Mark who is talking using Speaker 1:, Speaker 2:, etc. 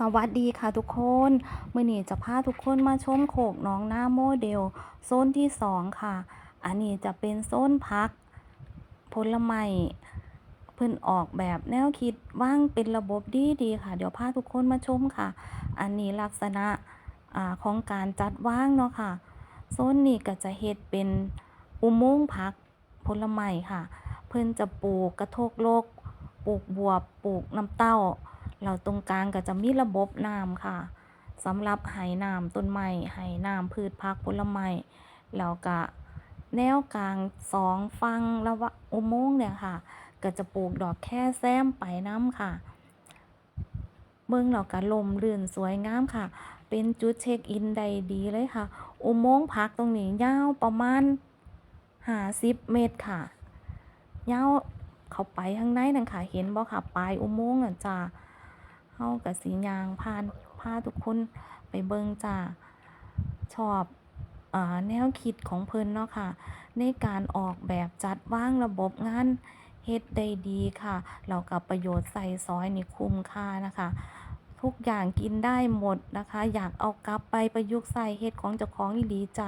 Speaker 1: สวัสดีค่ะทุกคนมื่อนี้จะพาทุกคนมาชมโขกน้องหน้าโมเดล โซนที่สองค่ะ อันนี้จะเป็นโซนพัก ผลไม้เพิ่นออกแบบแนวคิดว่างเป็นระบบดีดีๆค่ะ เดี๋ยวพาทุกคนมาชมค่ะ อันนี้ลักษณะอของการจัดว่างเนาะค่ะ โซนนี้ก็จะเฮ็ดเป็นอุโมงค์ผักผลไม้ค่ะ เพิ่นจะปลูกกระทกโลก ปลูกบวบ ปลูกน้ำเต้า แล้วตรงกลางก็จะมีระบบน้ำค่ะสำหรับให้น้ำต้นไม้ให้น้ำพืชผักผลไม้แล้วก็แนวกลางสองฝั่งระว่างอุโมงค์เนี่ยค่ะ ก็จะปลูกดอกแค่แซมไปน้ำค่ะเบิ่งแล้วก็ลมลื่นสวยงามค่ะ เป็นจุดเช็คอินได้ดีเลยค่ะ อุโมงค์พักตรงนี้ยาวประมาณ50เมตรค่ะยาวเข้าไปข้างในนั่นค่ะ เห็นบ่ค่ะปลายอุโมงค์น่ะจ้า เฮาก็สิย่างผ่านพาทุกคนไปเบิงจ้าชอบอแนวคิดของเพิ่นเนาะค่ะ ในการออกแบบจัดวางระบบงานเฮ็ดได้ดีค่ะแล้วก็ประโยชน์ใส่ซอยนี่คุ้มค่านะคะ ทุกอย่างกินได้หมดนะคะ อยากเอากลับไปประยุกต์ใส่เฮ็ดของเจ้าของอีหลีจ้า